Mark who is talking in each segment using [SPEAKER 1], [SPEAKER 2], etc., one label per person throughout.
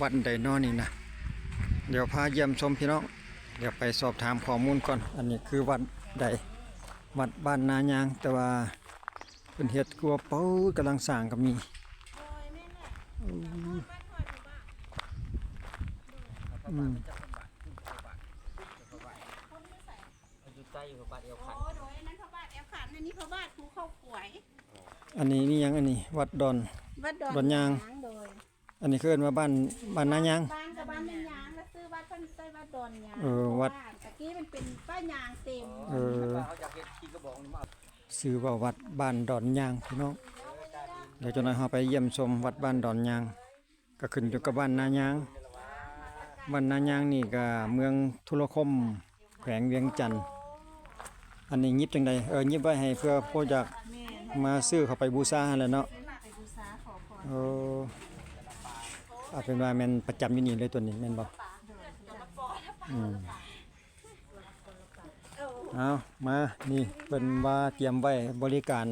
[SPEAKER 1] วัดใดเนอนี่นะเดี๋ยวพาเยี่ยมชมพี่น้องเดี๋ยวไปสอบถามข้อมูลก่อน อันนี้คือวัดใดวัดบ้านนายาง แต่ว่าเป็นเฮ็ดกลัวเป้ากำลังสร้างก็มีอืม
[SPEAKER 2] อยู่ใต้อยู่กับบาดเอวขัน
[SPEAKER 3] โอ้โดยอันนั้นพระบาทแอลขันอันนี้พระบาทภูเข้าขวย
[SPEAKER 1] อันนี้นี่ยังอันนี้ วัดดอน
[SPEAKER 3] วัดดอน
[SPEAKER 1] ดอนยาง
[SPEAKER 3] โดย
[SPEAKER 1] อันนี้คือเอิ้นว่าบ้านบ้านนายาง
[SPEAKER 3] บ้านกับบ้านเป็นยางแล้วซื้อวัดเพิ่นใส่วัดดอนยาง
[SPEAKER 1] เออวัด
[SPEAKER 3] ตะกี้มันเป็นป้ายางเต็ม
[SPEAKER 1] เออ
[SPEAKER 2] เขาอยากเห็นขี่กระบอกนี่มาเอา
[SPEAKER 1] ชื่อว่าวัดบ้านดอนยางพี่น้องเดี๋ยวจะนายเฮาไปเยี่ยมชมวัดบ้านดอนยาง ก็ขึ้นอยู่กับบ้านนายางบ้านนายางนี่ก็เมืองธุรคมแขวงเวียงจันทน์อันนี้ยิบจังใดเออยิบไว้ให้เพื่อผู้อยาก
[SPEAKER 3] แม่
[SPEAKER 1] มาซื้อเข้าไปบูชาหั่นแหละเนาะ
[SPEAKER 3] ไปบูชาขอพร
[SPEAKER 1] เออ เอาเป็นว่าแม่นประจำอยู่นี่เลยตัวนี้แม่นบ่อืมเอามานี่เป็นว่าเตรียมไว้บริการ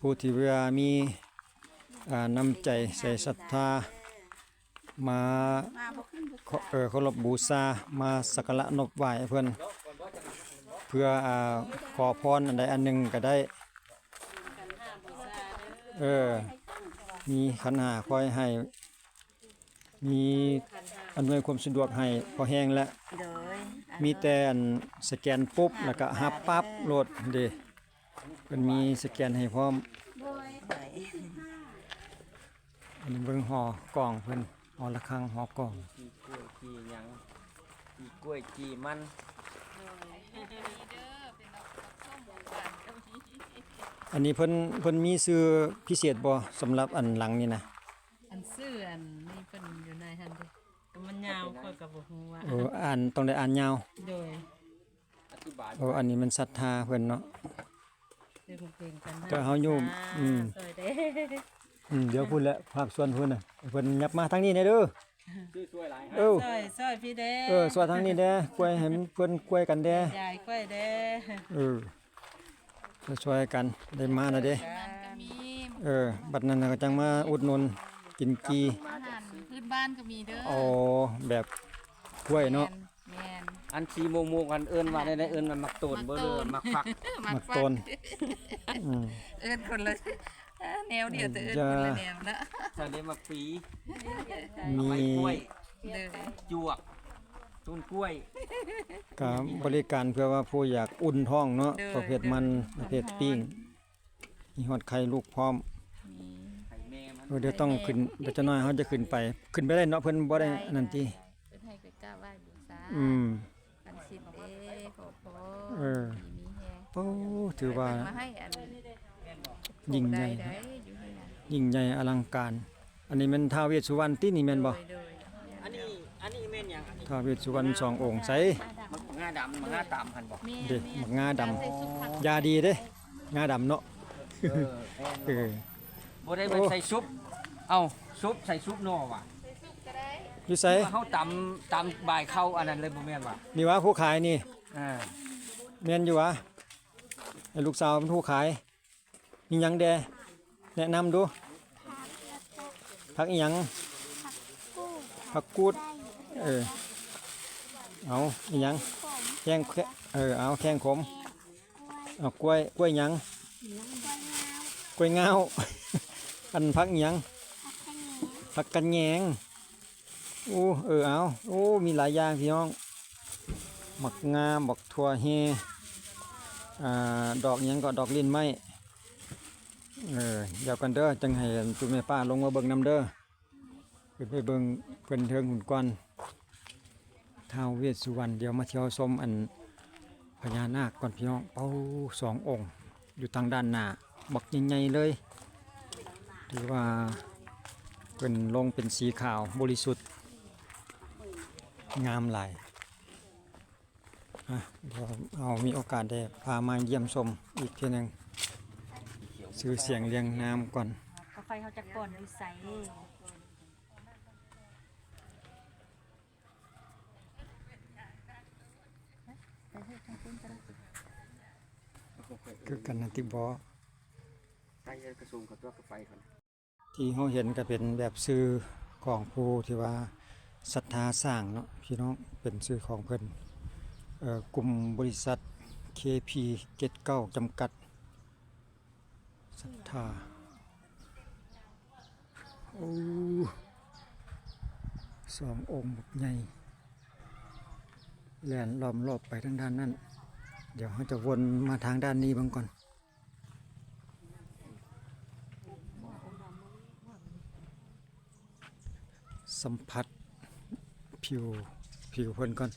[SPEAKER 1] ผู้ที่เวลามีอ่าน้ำใจใส่ศรัทธา มา
[SPEAKER 3] ข
[SPEAKER 1] อ
[SPEAKER 3] ชา
[SPEAKER 1] เออเคารพบูชามาสักการะนบไหว้เพิ่นเพื่ออ่าขอพรอันใดอันหนึ่งก็ได้ เออ มีขันหาคอยให้ มีอำนวยความสะดวกให้พอแห้งแล้ว
[SPEAKER 3] โดย
[SPEAKER 1] มีแต่อันสแกนปุ๊บแล้วก็หับปั๊บโหลดเด้เพิ่นมีสแกนให้พร้อม
[SPEAKER 3] โดย
[SPEAKER 1] อันนี้เบิ่งห่อกล่องเพิ่นห่อละครังห่อกล่อง
[SPEAKER 2] ขี่กล้วยขี่หยังขี่กล้วยขี่มัน
[SPEAKER 1] อันนี้เพิ่นเพิ่นมีชื่อพิเศษบ่สำหรับอันหลังนี่นะ
[SPEAKER 4] อันเสื้ออันนี้เพิ่นอยู่ในหันเด้ก็มัน ยาวค่อยก็บ่ฮู้ว่า
[SPEAKER 1] เอออ่านต้องได้อ่านยาว
[SPEAKER 4] โดย
[SPEAKER 2] อธิบาย
[SPEAKER 1] เอออันนี้มันศรัทธาเพิ่นเนาะ
[SPEAKER 4] เรื่องเพลงกัน
[SPEAKER 1] ก็เฮาอยู่อืม
[SPEAKER 4] ซอยเด้
[SPEAKER 1] อืมเดี๋ยวพูดแล้วภาคส่วนพุ่นน่ะเพิ่นยับมาทางนี้แน่เด้อ
[SPEAKER 2] ชื่อช่วยหลายให้
[SPEAKER 1] เออ
[SPEAKER 4] ซอยซอยพี่เด้
[SPEAKER 1] เออสวัสทางนี้เด้อกล้วยให้มันเพิ่นกล้วยกันเด้
[SPEAKER 4] ยายก้อยเด้
[SPEAKER 1] เออจะช่วยกันได้มานะเด้
[SPEAKER 5] มี
[SPEAKER 1] เออ บัดนั้นน่ะก็จังมาอุดหนุนกินกี
[SPEAKER 5] อาหาร พื้นบ้านก็มีเด้อ
[SPEAKER 1] เอาแบบกล้วยเนาะ
[SPEAKER 5] แม่น
[SPEAKER 2] อันสีโมงโมงกันเอิ้นว่าได้ได้เอิ้นมันมักโตนบ่เลยมักฟัก
[SPEAKER 5] แม่น
[SPEAKER 1] มักต้นอืม
[SPEAKER 5] เอิ้นคนละแนวเดียวแต่เอิ้น
[SPEAKER 1] อย่า
[SPEAKER 5] คนละแนวนะ
[SPEAKER 2] ทะเลมักปี
[SPEAKER 1] มี
[SPEAKER 2] ใบกล้วย
[SPEAKER 5] เด้อ
[SPEAKER 2] จวกต้นกล้วย
[SPEAKER 1] ก็บริการเพื่อว่าผู้อยากอุ่นท้องเนาะประเภทมันประเภทปิ้งมีฮอดไข่ลูกพร้อม
[SPEAKER 2] ไข่แม่มัน
[SPEAKER 1] เออเดี๋ยวต้องขึ้นเดี๋ยวจะน้อยเขาจะขึ้นไป ขึ้นไปได้เนาะเพิ่นบ่ได้อันนั้นติ
[SPEAKER 5] เพิ่นให้ไปกราบไหว้บูชา
[SPEAKER 1] อืม
[SPEAKER 5] กันสิทธิ์เด้ขอพร
[SPEAKER 1] เออ
[SPEAKER 5] มีแฮง
[SPEAKER 1] โอ้ถือว่า
[SPEAKER 5] มาให้อัน
[SPEAKER 1] ยิ่งใหญ่
[SPEAKER 5] ได้ได้อยู่นี่นะ
[SPEAKER 1] ยิ่งใหญ่อลังการ อันนี้แม่นท้าวเวสสุวรรณตินี่แม่นบ่
[SPEAKER 5] โดยโดย
[SPEAKER 2] อันนี้อันนี้แม่นหยังอันนี้
[SPEAKER 1] ท้าวเวสสุวรรณสององค์ใส
[SPEAKER 2] มักงาดำมักงาตามหันบ่
[SPEAKER 5] แม่น
[SPEAKER 1] เด้
[SPEAKER 5] แม่น
[SPEAKER 1] บักงาดำยาดีเด้งาดำเนาะ
[SPEAKER 2] เออแม่น
[SPEAKER 1] เออ
[SPEAKER 2] บ่ได้เป็นใส่ซุป เอ้าซุปใส่ซุปนอว่ะ
[SPEAKER 1] อยู่ไส
[SPEAKER 2] ว่าเฮาตำตำบ่ายเข้าอันนั้นเลยบ่แม่นว่ะ
[SPEAKER 1] นี่วะผู้ขายนี่
[SPEAKER 2] อ่า
[SPEAKER 1] แม่นอยู่วะไอ้ลูกสาวเป็นผู้ขายมีหยังแดแนะนำดูผักอีหยังผักกูดเออเอาอีหยังแข้งแค่เออเอาแข้งขมเอากล้วยกล้วยหยังกล้วยเงา อันผักยังผักกันแยงโอ้เออเอาโอ้มีหลายอย่างพี่น้องหมักงาบักถั่วเฮอ่าดอกยังก็ดอกลิ้นไม้เออเดี๋ยวกันเด้อจังให้ตุ้แม่ป้าลงมาเบิ่งนํเด้อขึ้นไปเบิ่งเพิ่นเทิงหุ่นก้อนท้าวเวสสุวรรณเดี๋ยวมาเที่ยวชมอันพญานาคก่อนพี่น้องเป้าสององค์ อยู่ทางด้านหน้าบักใหญ่ๆเลย ถือว่าเป็นลงเป็นสีขาวบริสุทธิ์ งามหลายอะเดี๋ยวเอามีโอกาสได้พามาเยี่ยมชมอีกทีหนึ่งซื้อเสียงเรียงน้ำก่อน
[SPEAKER 3] กาไฟเขาจะก่อนอยู่ใส
[SPEAKER 1] คือกันนะที่บอ
[SPEAKER 2] ใส่กระสุนกับตัวกระไฟก่อน
[SPEAKER 1] ที่เขาเห็นก็เป็นแบบซื้อของผู้ที่ว่าศรัทธาสร้างเนาะพี่น้องเป็นชื่อของเพิ่นเอ่อกลุ่มบริษัท KP 79จำกัดศรัทธาโอ้สององค์บใหญ่แลนล้อมรอบไปทางด้านนั้น เดี๋ยวเขาจะวนมาทางด้านนี้บ้างก่อน สัมผัสผิวผิวเพิ่นก่อน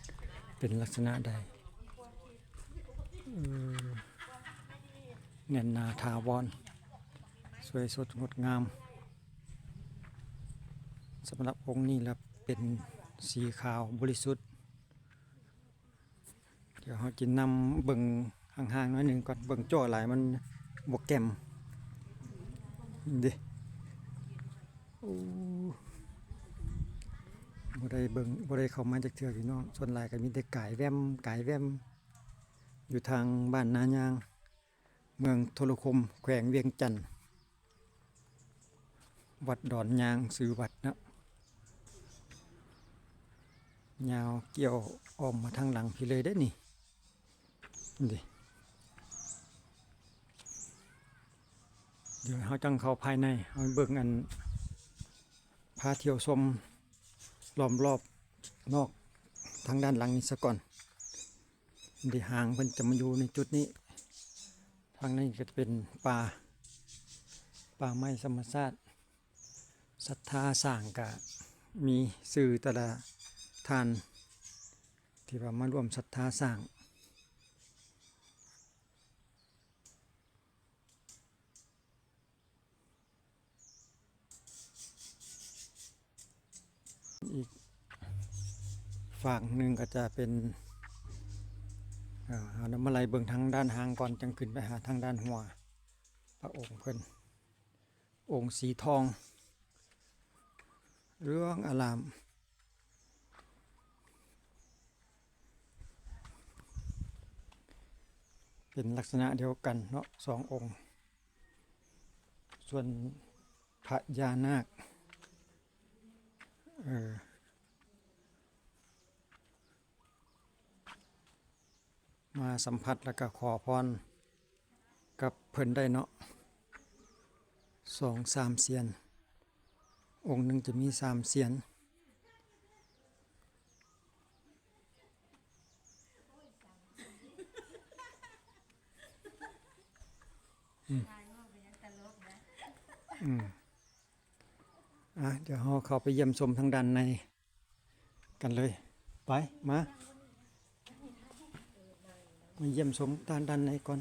[SPEAKER 1] เป็นลักษณะใดเน่นนาถาวรสวยสดงดงามสำหรับองค์นี้แล้วเป็นสีขาวบริสุทธิ์ เดี๋ยวเราจะนำเบิ่งห่างๆน้อยหนึ่งก่อนเบิ่งจ่อหลายมันบวกแกมดิโอ้ บ่ได้เบิ่งบ่ได้เข้ามาจากเทื่อพี่น้องส่วนหลายก็มีแต่กายแวมกายแวม อยู่ทางบ้านนายาง เมืองโทรคม แขวงเวียงจันทน์วัดดอนยางซื้อวัดนะยาวเกี่ยวอ้อมมาทางหลังพี่เลยได้นี่นี่ดิเดี๋ยวเขาจังเข้าภายในเอาเบิ่งอันพาเที่ยวชม ล้อมรอบนอกทางด้านหลังนี้ซะก่อนดีหางเพิ่นจะมาอยู่ในจุดนี้ ทางนี้ก็จะเป็นป่าป่าไม้ธรรมชาติศรัทธาสร้างกะมีสื่อแต่ละทาน ที่ว่ามาร่วมศรัทธาสร้าง อีก ฝั่งหนึ่งก็จะเป็นเอาน้ำมาไลยเบิ่งทางด้านหางก่อนจังขึ้นไปหาทางด้านหัวพระองค์เพิ่นองค์สีทอง เรื่องอารามเป็นลักษณะเดียวกันเนาะสององค์ ส่วนพระยานาคเออ มาสัมผัสแล้วก็ขอพรกับเพิ่นได้เนาะสองสามเสียน องค์หนึ่งจะมีสามเสียน อืมอะเดี๋ยวเราเข้าไปเยี่ยมชมทางด้านใน กันเลย ไป มา มาเยี่ยมชมด้านด้านในก่อน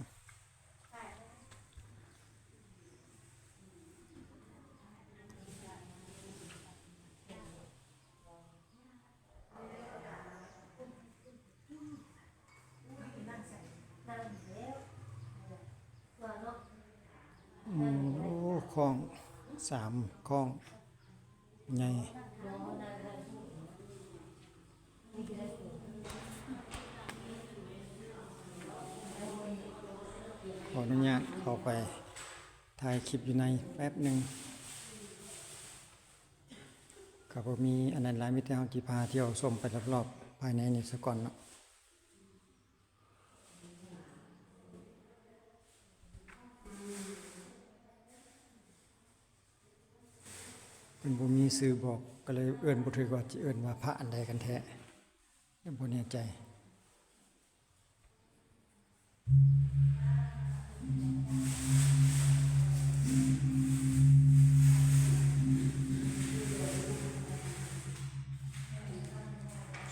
[SPEAKER 1] โอ้คลองสามคลองใหญ่ขออนุญาตเข้า ไปถ่ายคลิปอยู่ในแป๊บหนึ่งครับผมมีอันนั้นหลายมิตรเฮาที่พาเที่ยวชมไปรอบๆภายในนี่ซะก่อนเนาะเป็นบ่มีสื่อบอกก็เลยเอื้อนบ่ถือว่าสิเอื้อนว่าพระอันใดกันแท้ยังบ่แน่ใจ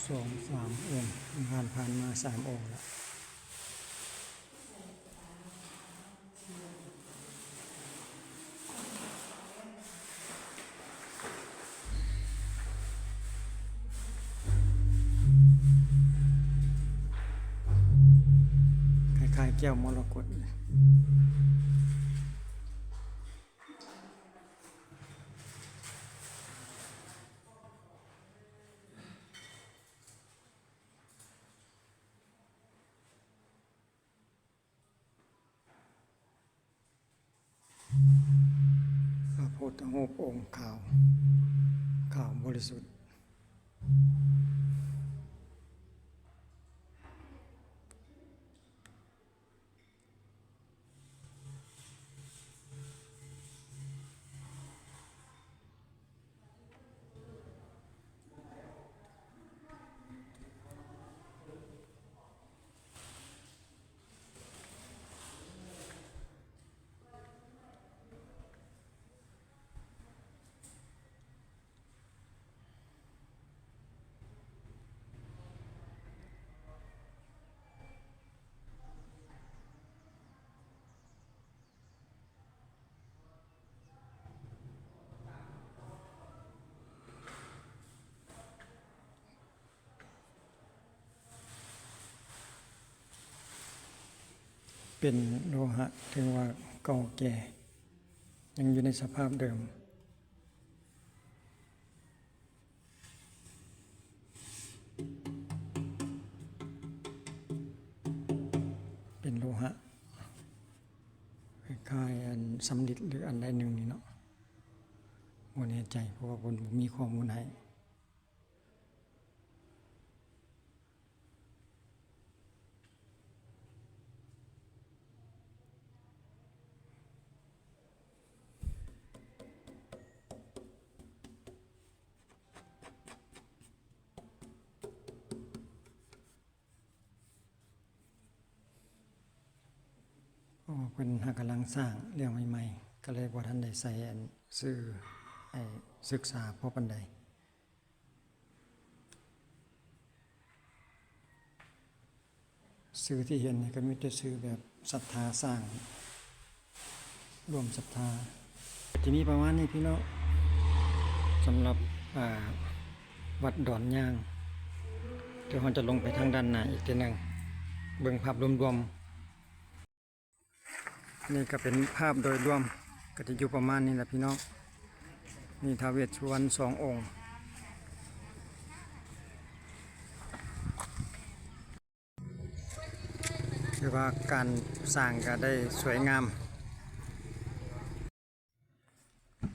[SPEAKER 1] สองสามองค์ผ่านผ่านมาสามองค์แล้วคล้ายๆแก้วมรกต พุทธรูปองค์ขาว ขาวาวบริสุทธิ์ เป็นโลหะถึงว่าเก่าแก่ ยังอยู่ในสภาพเดิม เป็นโลหะคล้ายๆอันสำลิดหรืออันใดหนึ่งนี่เนาะบ่แน่ใจเพราะว่าผมมีข้อมูลให้ เป็นหากำลังสร้างเรื่องใหม่ๆ ก็เลยว่าท่านได้ใส่ซื้อไอ้ศึกษาพอปันใดซื้อที่เห็นก็มีแต่ซื้อแบบศรัทธาสร้างรวมศรัทธาจะมีประมาณนี้พี่น้องสำหรับวัดดอนย่างเดี๋ยวเราจะลงไปทางด้านหน้าอีกทีหนึ่งเบิ่งภาพรวมๆ นี่ก็เป็นภาพโดยรวมก็จะอยู่ประมาณนี้แหละพี่น้องมีท้าวเวสสุวรสององค์คือว่าการสร้างก็ได้สวยงาม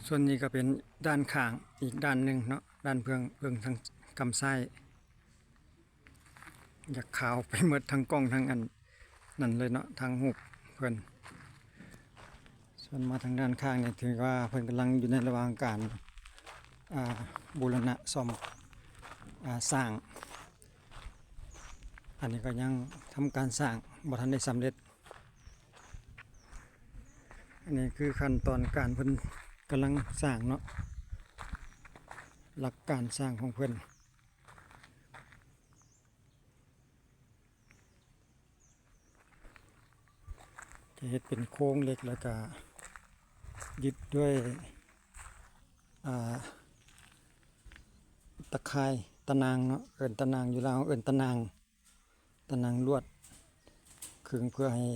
[SPEAKER 1] ส่วนนี้ก็เป็นด้านข้างอีกด้านหนึ่งเนาะด้านเพื่องเพื่องทางกำไส้อยากขาวไปหมดทั้งกล้องทั้งอันนั่นเลยเนาะทางหุบเพื่อน ส่วนมาทางด้านข้างเนี่ยถือว่าเพิ่นกำลังอยู่ในระหว่างการาบูรณะซ่อมสร้าง อันนี้ก็ยังทำการสร้างบ่ทันได้สำเร็จ อันนี้คือขั้นตอนการเพิ่นกำลังสร้างเนาะหลักการสร้างของเพิ่นจะเฮ็ดเป็นโค้งเล็กแล้วก็ ยึดด้วยตะไคร่ตะนางเนาะเอินตะนางอยู่แล้วเอินตะนางตะนางลวดขึงเพื่อให้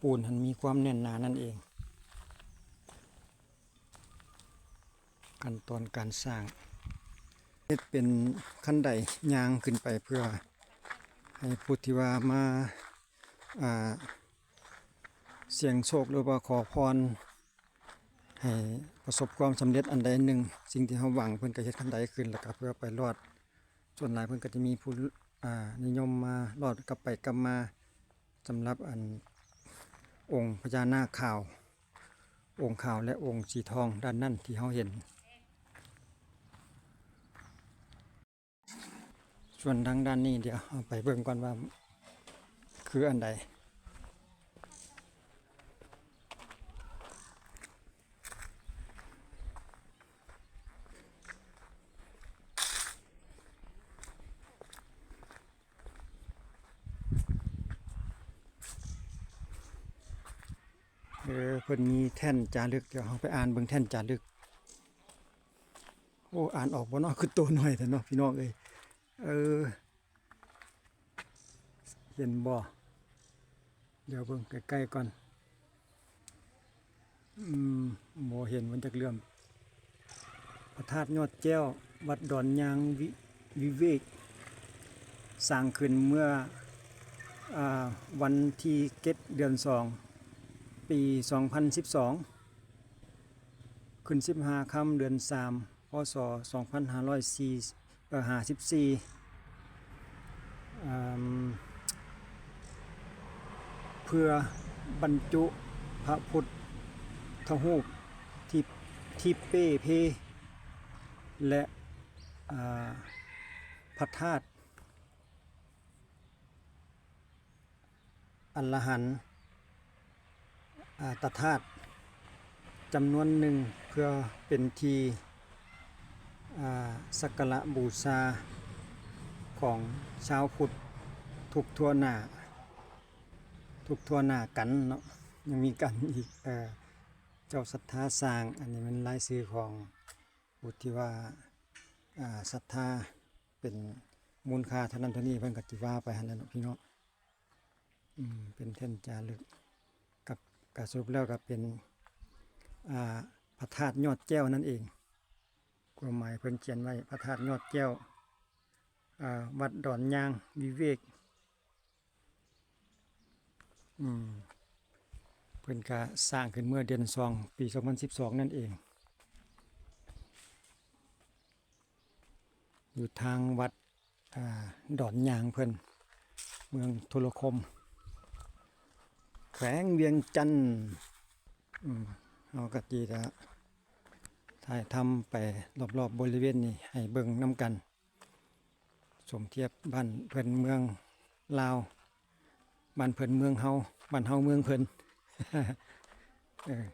[SPEAKER 1] ปูนมันมีความแน่นหนานั่นเอง ขั้นตอนการสร้างเฮ็ดเป็นขั้นใดยางขึ้นไปเพื่อให้ผู้ที่ว่ามาอ่าเสียงโชคหรือว่าขอพร ให้ประสบความสำเร็จอันใดหนึ่ง สิ่งที่เขาหวังเพิ่นก็เฮ็ดคันใดขึ้นแล้วก็เพื่อไปรอด ส่วนหลายเพิ่นก็จะมีผู้อ่านิยมมารอดกลับไปกลับมาสำหรับอันองค์พญานาคขาว องค์ขาวและองค์สีทองด้านนั่นที่เขาเห็น ส่วนทางด้านนี้เดี๋ยวเอาไปเบิ่งก่อนว่าคืออันใด เออเพิ่นมีแท่นจารึกเดี๋ยวเราไปอ่านเบิ่งแท่นจารึก โอ้อ่านออกบ่เนาะคือตัวหน่อยแต่เนาะพี่น้องเอ้ยเออเห็นบ่เดี๋ยวเบิ่งใกล้ๆก่อนอืมบ่เห็นมันจักเลื่อมพระธาตุยอดแจ้ว วัดดอนยางวิวิเวกสร้างขึ้นเมื่ออวันที่เก็ดเดือนสอง ปี 2012 ขึ้น 15ค่ำเดือน 3 พศ 2554 เพื่อบรรจุพระพุทธรูปที่ที่เป้เพ และพระธาตุอัลลหัน ต์อ่าตธาตุจำนวนหนึ่งเพื่อเป็นทีสักการะบูชาของชาวพุทธทุกทั่วหน้า ทุกทั่วหน้ากันเนาะยังมีกันอีกเอเจ้าศรัทธาสร้าง อันนี้มันรายชื่อของบุตรที่ว่าศรัทธาเป็นมูลค่าเท่านั้นเท่านี้เพิ่นก็สิว่าไปหันและเนาะพี่น้องเป็นแท่นจารึก กับกระสรุปแล้วก็เป็นพระธาตุยอดแก้วนั่นเองความหมายเพิ่นเขียนไว้พระธาตุยอดแก้ววัดดอนยางวิเวกอืมเพิ่นก็สร้างขึ้นเมื่อเดือนสองปี 2012 นั่นเอง อยู่ทางวัดอดอนยางเพิ่นเมืองโทรคม แขวงเวียงจันทน์เอากะจีจะถ่ายทำไปรอบๆบบริเวณนี้ให้เบิ่งน้ำกัน สมเทียบบ้านเพิ่นเมืองลาวบ้านเพิ่นเมืองเฮาบ้านเฮาเมืองเพิ่นเออ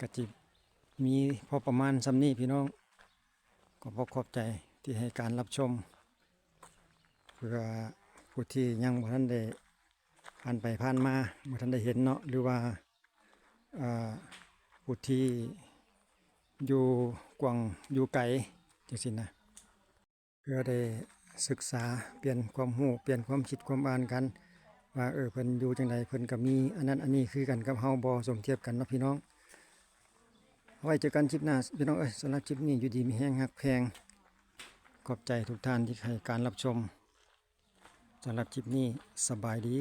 [SPEAKER 1] กะจิมีพอประมาณสำนี้พี่น้อง ก็ขอขอบใจที่ให้การรับชม เพื่อ ผู้ที่ยังบ่ทันได้ผ่านไปผ่านมาบ่ทันได้เห็นเนาะหรือว่าผู้ที่อยู่กวางอยู่ไกลจังซี่นะเพื่อได้ศึกษาเปลี่ยนความรู้เปลี่ยนความคิดความอ่านกัน ว่าเออเพิ่นอยู่จังไดเพิ่นก็มีอันนั้นอันนี้คือกันกับเฮาบ่สมเทียบกันเนาะพี่น้องเอาไว้เจอกันคลิปหน้าพี่น้องเอ้ยสำหรับคลิปนี้อยู่ดีมีแฮงฮักแพงขอบใจทุกท่านที่ให้การรับชม สำหรับคลิปนี้สบายดี